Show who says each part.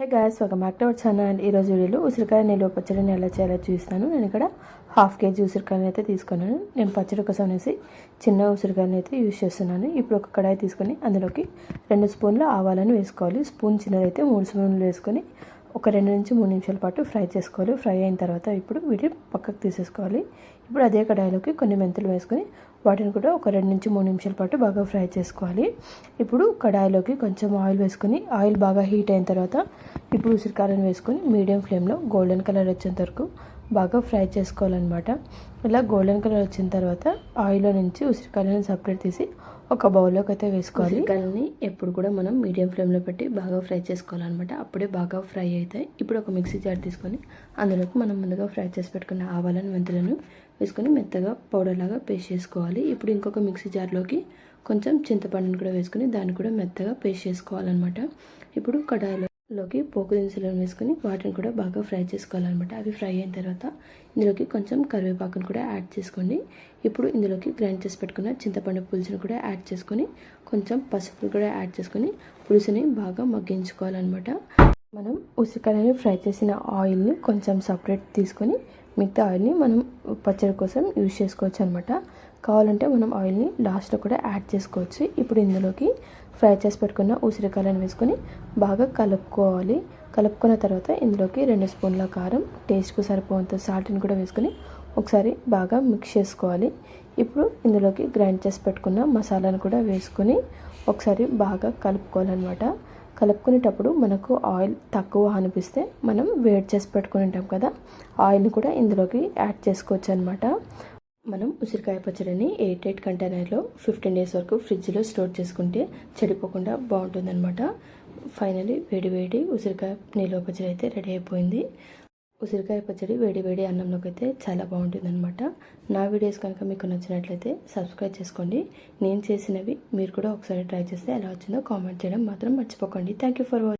Speaker 1: హే guys ఒక back to our channel ఈరోజు వీడియోలో ఉసిరికాయ నిల్వ పచ్చడిని ఎలా చేయాలో చూస్తాను నేను ఇక్కడ హాఫ్ కేజీ ఉసిరికాయని అయితే తీసుకున్నాను. నేను పచ్చడి కోసం అనేసి చిన్న ఉసిరికాయని అయితే యూజ్ చేస్తున్నాను. ఇప్పుడు ఒక కడాయి తీసుకొని అందులోకి రెండు స్పూన్ల ఆవాలను వేసుకోవాలి. స్పూన్ చిన్నదైతే మూడు స్పూన్లు వేసుకొని ఒక రెండు నుంచి మూడు నిమిషాల పాటు ఫ్రై చేసుకోవాలి. ఫ్రై అయిన తర్వాత ఇప్పుడు వీటిని పక్కకు తీసేసుకోవాలి. ఇప్పుడు అదే కడాయిలోకి కొన్ని మెంతులు వేసుకొని వాటిని కూడా ఒక రెండు నుంచి మూడు నిమిషాల పాటు బాగా ఫ్రై చేసుకోవాలి. ఇప్పుడు కడాయిలోకి కొంచెం ఆయిల్ వేసుకొని ఆయిల్ బాగా హీట్ అయిన తర్వాత ఇప్పుడు ఉసిరికాయలను వేసుకొని మీడియం ఫ్లేమ్లో గోల్డెన్ కలర్ వచ్చేంత వరకు బాగా ఫ్రై చేసుకోవాలన్నమాట. ఇలా గోల్డెన్ కలర్ వచ్చిన తర్వాత ఆయిల్లో నుంచి ఉసిరికాయలను సపరేట్ తీసి ఒక బౌల్లోకి అయితే వేసుకోవాలి. చికెన్ని ఎప్పుడు కూడా మనం మీడియం ఫ్లేమ్లో పెట్టి బాగా ఫ్రై చేసుకోవాలన్నమాట. అప్పుడే బాగా ఫ్రై అవుతాయి. ఇప్పుడు ఒక మిక్సీ జార్ తీసుకొని అందులోకి మనం ముందుగా ఫ్రై చేసి పెట్టుకున్న ఆవాలను మెంతులను వేసుకొని మెత్తగా పౌడర్ లాగా పేస్ట్ చేసుకోవాలి. ఇప్పుడు ఇంకొక మిక్సీ జార్లోకి కొంచెం చింతపండుని కూడా వేసుకొని దాన్ని కూడా మెత్తగా పేస్ట్ చేసుకోవాలన్నమాట. ఇప్పుడు కడాయిలో లోకి పోపు దినుసులను వేసుకొని వాటిని కూడా బాగా ఫ్రై చేసుకోవాలన్నమాట. అవి ఫ్రై అయిన తర్వాత ఇందులోకి కొంచెం కరివేపాకును కూడా యాడ్ చేసుకోండి. ఇప్పుడు ఇందులోకి గ్రైండ్ చేసి పెట్టుకున్న చింతపండు పులుసును కూడా యాడ్ చేసుకొని కొంచెం పసుపు కూడా యాడ్ చేసుకొని పులుసుని బాగా మగ్గించుకోవాలన్నమాట. మనం ఉసిరికాయలని ఫ్రై చేసిన ఆయిల్ని కొంచెం సపరేట్ తీసుకొని మిగతా ఆయిల్ని మనం పచ్చడి కోసం యూజ్ చేసుకోవచ్చు అనమాట కావాలంటే మనం ఆయిల్ని లాస్ట్లో కూడా యాడ్ చేసుకోవచ్చు. ఇప్పుడు ఇందులోకి ఫ్రై చేసి పెట్టుకున్న ఉసిరికాయలను వేసుకొని బాగా కలుపుకోవాలి. కలుపుకున్న తర్వాత ఇందులోకి రెండు స్పూన్ల కారం టేస్ట్కు సరిపోయేంత సాల్ట్ని కూడా వేసుకొని ఒకసారి బాగా మిక్స్ చేసుకోవాలి. ఇప్పుడు ఇందులోకి గ్రైండ్ చేసి పెట్టుకున్న మసాలాను కూడా వేసుకొని ఒకసారి బాగా కలుపుకోవాలన్నమాట. కలుపుకునేటప్పుడు మనకు ఆయిల్ తక్కువ అనిపిస్తే మనం వేడి చేసి పెట్టుకుని ఉంటాం కదా ఆయిల్ని కూడా ఇందులోకి యాడ్ చేసుకోవచ్చు అనమాట మనం ఉసిరికాయ పచ్చడిని ఎయిట్ ఎయిట్ కంటైనర్లో ఫిఫ్టీన్ డేస్ వరకు ఫ్రిడ్జ్లో స్టోర్ చేసుకుంటే చెడిపోకుండా బాగుంటుందన్నమాట. ఫైనలీ వేడి వేడి ఉసిరికాయ నిల్వ పచ్చడి అయితే రెడీ అయిపోయింది. ఉసిరికాయ పచ్చడి వేడి వేడి అన్నంలోకి అయితే చాలా బాగుంటుందన్నమాట. నా వీడియోస్ కనుక మీకు నచ్చినట్లయితే సబ్స్క్రైబ్ చేసుకోండి. నేను చేసినవి మీరు కూడా ఒకసారి ట్రై చేస్తే ఎలా వచ్చిందో కామెంట్ చేయడం మాత్రం మర్చిపోకండి. Thank you for watching